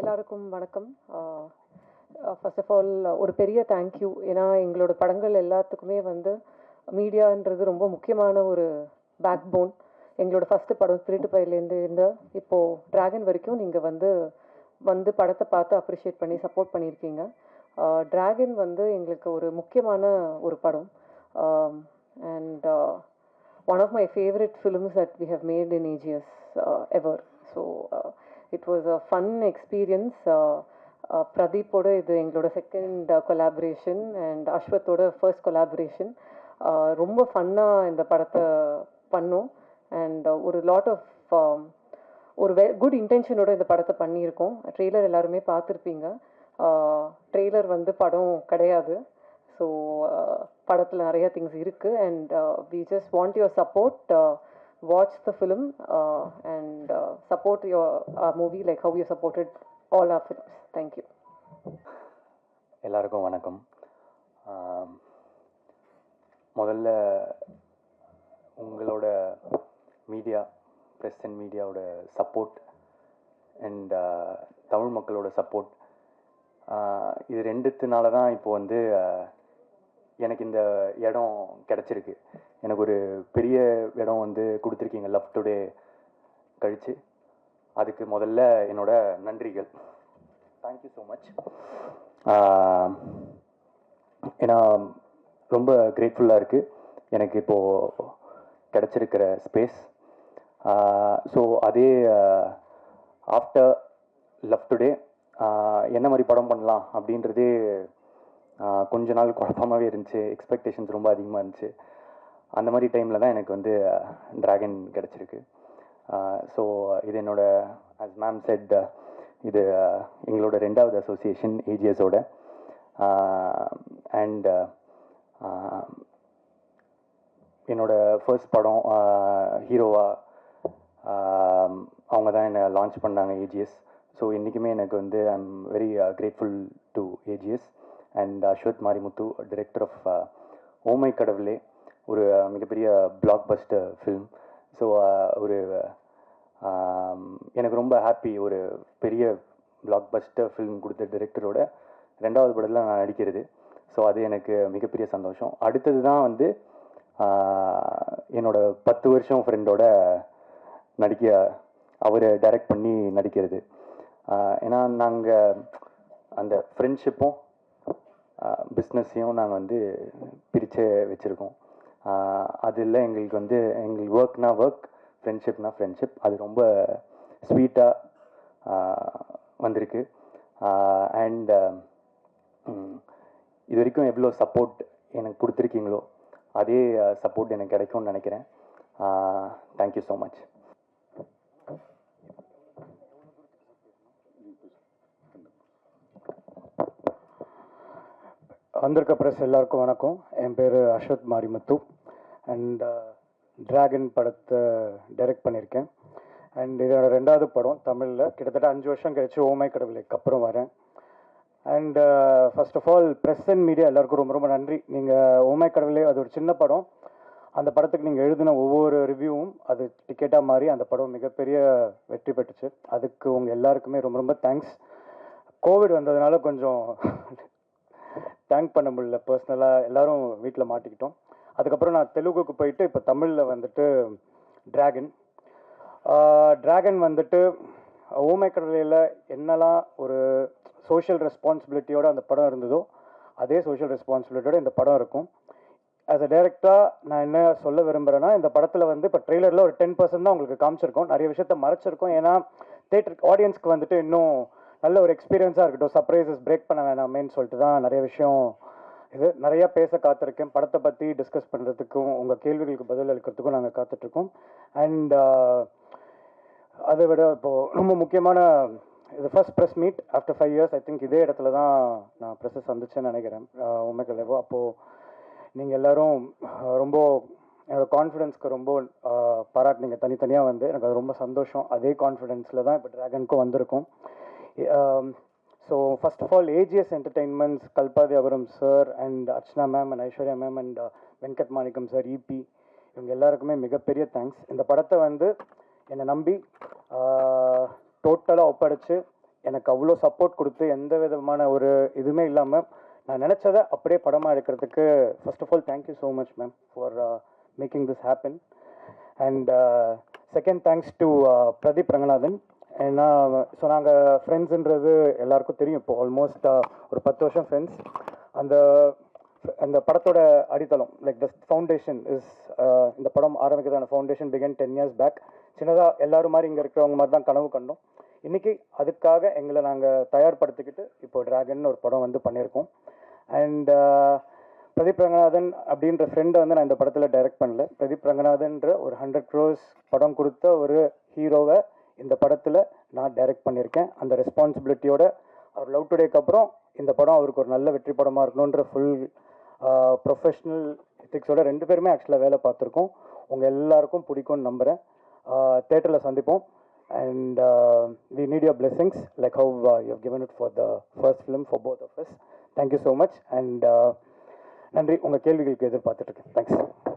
எல்லாருக்கும் வணக்கம். First of all ஒரு பெரிய தேங்க்யூ ஏன்னா எங்களோட படங்கள் எல்லாத்துக்குமே வந்து மீடியான்றது ரொம்ப முக்கியமான ஒரு பேக் போன் எங்களோட ஃபஸ்ட்டு படம் திருட்டு பயிலேருந்து இருந்து இப்போது டிராகன் வரைக்கும் நீங்கள் வந்து வந்து படத்தை பார்த்து அப்ரிஷியேட் பண்ணி சப்போர்ட் பண்ணியிருக்கீங்க. ட்ராகன் வந்து எங்களுக்கு ஒரு முக்கியமான ஒரு படம். And one of my favourite films that we have made in AGS ever so it was a fun experience பிரதீப்போட இது எங்களோட செகண்ட் கொலாபரேஷன் அண்ட் அஸ்வத்தோட ஃபர்ஸ்ட் கொலாபரேஷன் ரொம்ப ஃபன்னாக இந்த படத்தை பண்ணோம். அண்ட் uh, ஒரு லாட் ஆஃப் um, ஒரு வெ குட் இன்டென்ஷனோட இந்த படத்தை பண்ணியிருக்கோம். ட்ரெய்லர் எல்லாருமே பார்த்துருப்பீங்க. ட்ரெய்லர் uh, வந்து படம் கிடையாது. ஸோ uh, படத்தில் நிறைய திங்ஸ் இருக்குது and we just want your support watch the film and support uh, movie movie like you you all all films. Thank you. எல்லாருக்கும் வணக்கம் முதல்ல உங்களோட மீடியா ப்ரெஸ் அண்ட் மீடியாவோட சப்போர்ட் அண்ட் தமிழ் மக்களோட சப்போர்ட் இது ரெண்டுத்தினால தான் இப்போ வந்து எனக்கு இந்த இடம் கிடச்சிருக்கு எனக்கு ஒரு பெரிய இடம் வந்து கொடுத்துருக்கீங்க லவ் டுடே கழிச்சு அதுக்கு முதல்ல என்னோட நன்றிகள். தேங்க்யூ ஸோ மச் ஏன்னா ரொம்ப கிரேட்ஃபுல்லாக இருக்குது எனக்கு இப்போது கிடச்சிருக்கிற ஸ்பேஸ் ஸோ அதே ஆஃப்டர் லவ் டுடே என்ன மாதிரி படம் பண்ணலாம் அப்படின்றதே கொஞ்ச நாள் குழப்பமாகவே இருந்துச்சு. எக்ஸ்பெக்டேஷன்ஸ் ரொம்ப அதிகமாக இருந்துச்சு. அந்த மாதிரி டைமில் தான் எனக்கு வந்து ட்ராகன் கிடச்சிருக்கு. ஸோ இது என்னோட அஸ் மேம் செட் இது எங்களோட ரெண்டாவது அசோசியேஷன் ஏஜிஎஸோட அண்ட் என்னோட ஃபர்ஸ்ட் படம் ஹீரோவா அவங்க தான் என்னை லான்ச் பண்ணாங்க ஏஜிஎஸ் ஸோ இன்றைக்குமே எனக்கு வந்து I am very grateful to AGS and Ashwath Marimuthu director of oh my Kadavule ஒரு மிகப்பெரிய பிளாக் பஸ்டர் ஃபில்ம் ஸோ ஒரு எனக்கு ரொம்ப ஹாப்பி ஒரு பெரிய பிளாக் பஸ்டர் ஃபில்ம் கொடுத்த டிரெக்டரோட ரெண்டாவது படத்தில் நான் நடிக்கிறது. ஸோ அது எனக்கு மிகப்பெரிய சந்தோஷம். அடுத்தது தான் வந்து என்னோடய என்னோட பத்து வருஷம் ஃப்ரெண்டோட நடிக்க அவர் டைரக்ட் பண்ணி நடிக்கிறது. ஏன்னா நாங்கள் அந்த ஃப்ரெண்ட்ஷிப்பும் பிஸ்னஸையும் நாங்கள் வந்து பிரித்து வச்சுருக்கோம். அதில் எங்களுக்கு வந்து எங்களுக்கு ஒர்க்னா ஒர்க் ஃப்ரெண்ட்ஷிப்னா ஃப்ரெண்ட்ஷிப் அது ரொம்ப ஸ்வீட்டாக வந்திருக்கு. அண்ட் இது வரைக்கும் எவ்வளோ சப்போர்ட் எனக்கு கொடுத்துருக்கீங்களோ அதே சப்போர்ட் எனக்கு கிடைக்கும்னு நினைக்கிறேன். தேங்க்யூ ஸோ மச் வந்திருக்க ப்ரெஸ் எல்லாருக்கும் வணக்கம். என் பேர் அஸ்வத் மாரிமுத்து. அண்ட் டிராகன் படத்தை டைரக்ட் பண்ணியிருக்கேன். அண்ட் இதோட ரெண்டாவது படம் தமிழில். கிட்டத்தட்ட அஞ்சு வருஷம் கழிச்சு ஓமை கடவுளுக்கு அப்புறம் வரேன். And first of all press and media எல்லாருக்கும் ரொம்ப ரொம்ப நன்றி. நீங்கள் ஓமை கடவுளே அது ஒரு சின்ன படம். அந்த படத்துக்கு நீங்கள் எழுதின ஒவ்வொரு ரிவ்யூவும் அது டிக்கெட்டாக மாறி அந்த படம் மிகப்பெரிய வெற்றி பெற்றுச்சு. அதுக்கு உங்கள் எல்லாருக்குமே ரொம்ப ரொம்ப தேங்க்ஸ் கோவிட் வந்ததுனால கொஞ்சம் தேங்க் பண்ண முடியல. பர்சனலாக எல்லாரும் வீட்டில் மாட்டிக்கிட்டோம். அதுக்கப்புறம் நான் தெலுங்குக்கு போயிட்டு இப்போ தமிழில் வந்துட்டு ட்ராகன் டிராகன் வந்துட்டு ஓமை கடலையில் என்னெல்லாம் ஒரு சோஷியல் ரெஸ்பான்சிபிலிட்டியோட அந்த படம் இருந்ததோ அதே சோஷியல் ரெஸ்பான்சிபிலிட்டியோட இந்த படம் இருக்கும். ஆஸ் அ டேரக்டராக நான் என்ன சொல்ல விரும்புகிறேன்னா இந்த படத்தில் வந்து இப்போ ட்ரெய்லரில் ஒரு டென் பர்சன்ட் தான் உங்களுக்கு காமிச்சிருக்கோம். நிறைய விஷயத்த மறைச்சிருக்கோம். ஏன்னா தேட்டருக்கு ஆடியன்ஸ்க்கு வந்துட்டு இன்னும் நல்ல ஒரு எக்ஸ்பீரியன்ஸாக இருக்கட்டும். சர்ப்ரைசஸ் பிரேக் பண்ண வேணாமேன்னு சொல்லிட்டு தான் நிறைய விஷயம் இது நிறையா பேச காத்திருக்கேன். படத்தை பற்றி டிஸ்கஸ் பண்ணுறதுக்கும் உங்கள் கேள்விகளுக்கு பதில் அளிக்கிறதுக்கும் நாங்கள் காத்துட்ருக்கோம். அண்ட் uh, அதை விட இப்போது ரொம்ப முக்கியமான இது first press meet after five years I think இதே இடத்துல தான் நான் ப்ரெஸ்ஸை சந்திச்சேன்னு நினைக்கிறேன். உண்மைக்கு லெவோ அப்போது நீங்கள் எல்லாரும் ரொம்ப என்னோட கான்ஃபிடென்ஸ்க்கு ரொம்ப பாராட்டினீங்க. தனித்தனியாக வந்து எனக்கு அது ரொம்ப சந்தோஷம். அதே கான்ஃபிடென்ஸில் தான் இப்போ ட்ராகனுக்கும் வந்திருக்கும். So first of all AGS entertainments Kalpathi Aghoram sir and Archana ma'am and Aishwarya ma'am and Venkat Manickam sir EP இவங்க எல்லாருக்குமே மிகப்பெரிய தேங்க்ஸ் இந்த படத்தை வந்து என்னை நம்பி டோட்டலாக ஒப்படைச்சு எனக்கு அவ்வளோ சப்போர்ட் கொடுத்து எந்த விதமான ஒரு இதுவுமே இல்லாமல் நான் நினச்சதை அப்படியே படமாக எடுக்கிறதுக்கு first of all thank you so much ma'am for making this happen and second thanks to Pradeep Ranganathan ஏன்னா ஸோ நாங்கள் ஃப்ரெண்ட்ஸுன்றது எல்லாருக்கும் தெரியும். இப்போ ஆல்மோஸ்ட் ஒரு பத்து வருஷம் ஃப்ரெண்ட்ஸ் அந்த அந்த படத்தோட அடித்தளம் லைக் த ஃபவுண்டேஷன் இஸ் இந்த படம் ஆரம்பிக்கிறதான foundation began ten years back சின்னதாக எல்லாரும் மாதிரி இங்கே இருக்கிறவங்க மாதிரி தான் கனவு கண்டோம். இன்றைக்கி அதுக்காக எங்களை நாங்கள் தயார்படுத்திக்கிட்டு இப்போ ட்ராகன் ஒரு படம் வந்து பண்ணியிருக்கோம். அண்ட் பிரதீப் ரங்கநாதன் அப்படின்ற ஃப்ரெண்டை வந்து நான் இந்த படத்தில் டைரக்ட் பண்ணல. பிரதீப் ரங்கநாதன்ற ஒரு ஹண்ட்ரட் க்ரோஸ் படம் கொடுத்த ஒரு ஹீரோவை இந்த படத்தில் நான் டைரக்ட் பண்ணியிருக்கேன். அந்த ரெஸ்பான்சிபிலிட்டியோட அவர் லவ் டுடேக்கு அப்புறம் இந்த படம் அவருக்கு ஒரு நல்ல வெற்றி படமாக இருக்கணுன்ற ஃபுல் ப்ரொஃபஷ்னல் எத்திக்ஸோட ரெண்டு பேருமே ஆக்சுவலாக வேலை பார்த்துருக்கோம். உங்கள் எல்லாருக்கும் பிடிக்கும்னு நம்புகிறேன் தேட்டரில் சந்திப்போம். And we need your blessings like how you given it for the first film for both of us. Thank you so much and நன்றி. உங்கள் கேள்விகளுக்கு எதிர்பார்த்துட்ருக்கேன் தேங்க்ஸ்